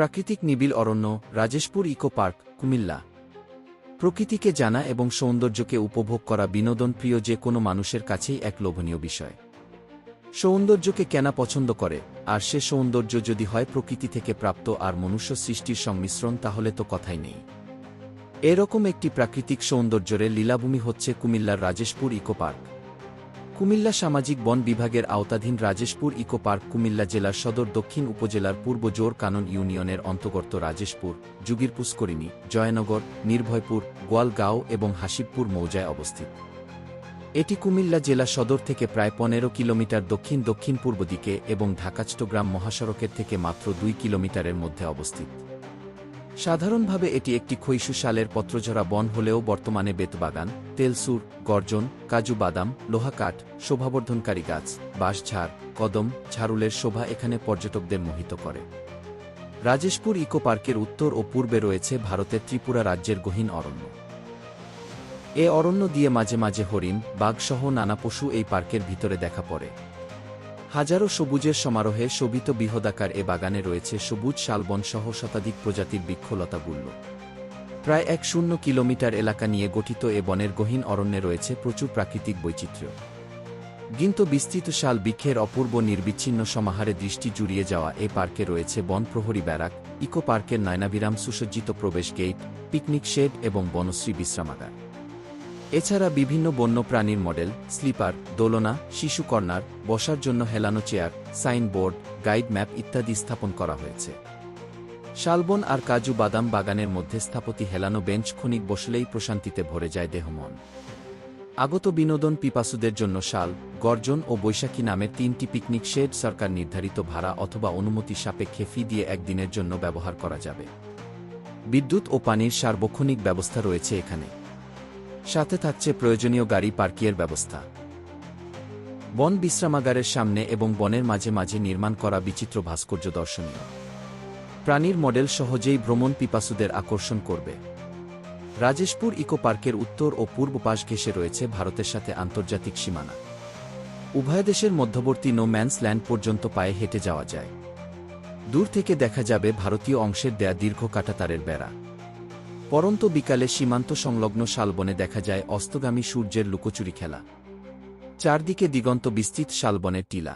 প্রাকৃতিক নিবিড় অরণ্য, রাজেশপুর ইকো পার্ক, কুমিল্লা। প্রকৃতিকে জানা এবং সৌন্দর্যকে উপভোগ করা বিনোদন প্রিয় যে কোনো মানুষের কাছেই এক লোভনীয় বিষয়। সৌন্দর্যকে কেনা পছন্দ করে? আর সে সৌন্দর্য যদি হয় প্রকৃতি থেকে প্রাপ্ত আর মনুষ্য সৃষ্টির সংমিশ্রণ, তাহলে তো কথাই নেই। এরকম একটি প্রাকৃতিক সৌন্দর্যের লীলাভূমি হচ্ছে কুমিল্লার রাজেশপুর ইকো পার্ক। কুমিল্লা সামাজিক বন বিভাগের আওতাধীন রাজেশপুর ইকো পার্ক কুমিল্লা জেলার সদর দক্ষিণ উপজেলার পূর্ব জোর কানন ইউনিয়নের অন্তর্গত রাজেশপুর যুগির পুষ্করিণী, জয়নগর, নির্ভয়পুর, গোয়ালগাঁও এবং হাসিবপুর মৌজায় অবস্থিত। এটি কুমিল্লা জেলা সদর থেকে প্রায় পনেরো কিলোমিটার দক্ষিণ দক্ষিণ পূর্ব দিকে এবং ঢাকাচট্টগ্রাম মহাসড়কের থেকে মাত্র দুই কিলোমিটারের মধ্যে অবস্থিত। সাধারণভাবে এটি একটি ক্ষৈশু সালের পত্রঝরা বন হলেও বর্তমানে বেতবাগান তেলসুর গর্জন, কাজু বাদাম লোহাকাঠ শোভাবর্ধনকারী গাছ বাঁশঝাড় কদম, ঝাড়ুলের শোভা এখানে পর্যটকদের মোহিত করে। রাজেশপুর ইকো পার্কের উত্তর ও পূর্বে রয়েছে ভারতের ত্রিপুরা রাজ্যের গহীন অরণ্য। এ অরণ্য দিয়ে মাঝে মাঝে হরিণ, বাঘসহ নানা পশু এই পার্কের ভিতরে দেখা পড়ে। হাজারো সবুজের সমারোহে শোভিত বৃহদাকার এ বাগানে রয়েছে সবুজ শালবন সহ শতাধিক প্রজাতির বৃক্ষলতাগুল্য প্রায় এক শূন্য কিলোমিটার এলাকা নিয়ে গঠিত এ বনের গহীন অরণ্যে রয়েছে প্রচুর প্রাকৃতিক বৈচিত্র্য। কিন্তু বিস্তৃত শাল বৃক্ষের অপূর্ব নির্বিচ্ছিন্ন সমাহারে দৃষ্টি জুড়িয়ে যাওয়া এ পার্কে রয়েছে বন প্রহরী ব্যারাক, ইকো পার্কের নয়নাবিরাম সুসজ্জিত প্রবেশ গেট, পিকনিক শেড এবং বনশ্রী বিশ্রামাগার। এছাড়া বিভিন্ন বন্যপ্রাণীর মডেল, স্লিপার, দোলনা, শিশু কর্নার, বসার জন্য হেলানো চেয়ার, সাইনবোর্ড, গাইড ম্যাপ ইত্যাদি স্থাপন করা হয়েছে। শালবন আর কাজু বাদাম বাগানের মধ্যে স্থাপতি হেলানো বেঞ্চ ক্ষণিক বসলেই প্রশান্তিতে ভরে যায় দেহমন। আগত বিনোদন পিপাসুদের জন্য শাল, গর্জন ও বৈশাখী নামে তিনটি পিকনিক শেড সরকার নির্ধারিত ভাড়া অথবা অনুমতি সাপেক্ষে ফি দিয়ে একদিনের জন্য ব্যবহার করা যাবে। বিদ্যুৎ ও পানির সার্বক্ষণিক ব্যবস্থা রয়েছে এখানে। সাথে থাকছে প্রয়োজনীয় গাড়ি পার্কিয়ের ব্যবস্থা। বন বিশ্রামাগারের সামনে এবং বনের মাঝে মাঝে নির্মাণ করা বিচিত্র ভাস্কর্য দর্শনীয়। প্রাণীর মডেল সহজেই ভ্রমণ পিপাসুদের আকর্ষণ করবে। রাজেশপুর ইকো পার্কের উত্তর ও পূর্ব পাশ ঘেঁষে রয়েছে ভারতের সাথে আন্তর্জাতিক সীমানা। উভয় দেশের মধ্যবর্তী নো ম্যান্স ল্যান্ড পর্যন্ত পায়ে হেঁটে যাওয়া যায়। দূর থেকে দেখা যাবে ভারতীয় অংশের দেয়া দীর্ঘ কাটাতারের বেড়া। পরন্ত বিকালে সীমান্ত সংলগ্ন শালবনে দেখা যায় অস্তগামী সূর্যের লুকোচুরি খেলা। চারদিকে দিগন্ত বিস্তৃত শালবনের টিলা।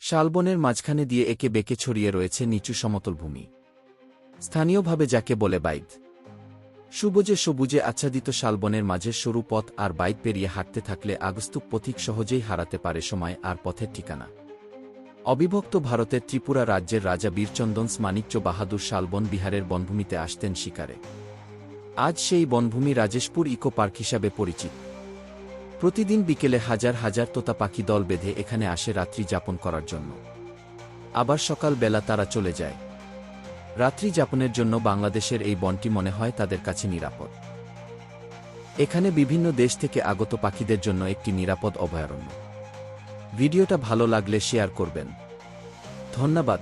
শালবনের মাঝখানে দিয়ে একে বেঁকে ছড়িয়ে রয়েছে নিচু সমতল ভূমি। স্থানীয়ভাবে যাকে বলে বাইদ সুবজে সবুজে আচ্ছাদিত শালবনের মাঝের সরু পথ আর বাইক পেরিয়ে হাঁটতে থাকলে আগস্তুক পথিক সহজেই হারাতে পারে সময় আর পথের ঠিকানা। অবিভক্ত ভারতের ত্রিপুরা রাজ্যের রাজা বীরচন্দন মানিক্য বাহাদুর শালবন বিহারের বনভূমিতে আসতেন শিকারে। আজ সেই বনভূমি রাজেশপুর ইকো পার্ক হিসাবে পরিচিত। প্রতিদিন বিকেলে হাজার হাজার তোতা পাখি দল বেঁধে এখানে আসে রাত্রি যাপন করার জন্য। আবার সকাল বেলা তারা চলে যায়। রাত্রি যাপনের জন্য বাংলাদেশের এই বনটি মনে হয় তাদের কাছে নিরাপদ। এখানে বিভিন্ন দেশ থেকে আগত পাখিদের জন্য একটি নিরাপদ অভয়ারণ্য। ভিডিওটা ভালো লাগলে শেয়ার করবেন। ধন্যবাদ।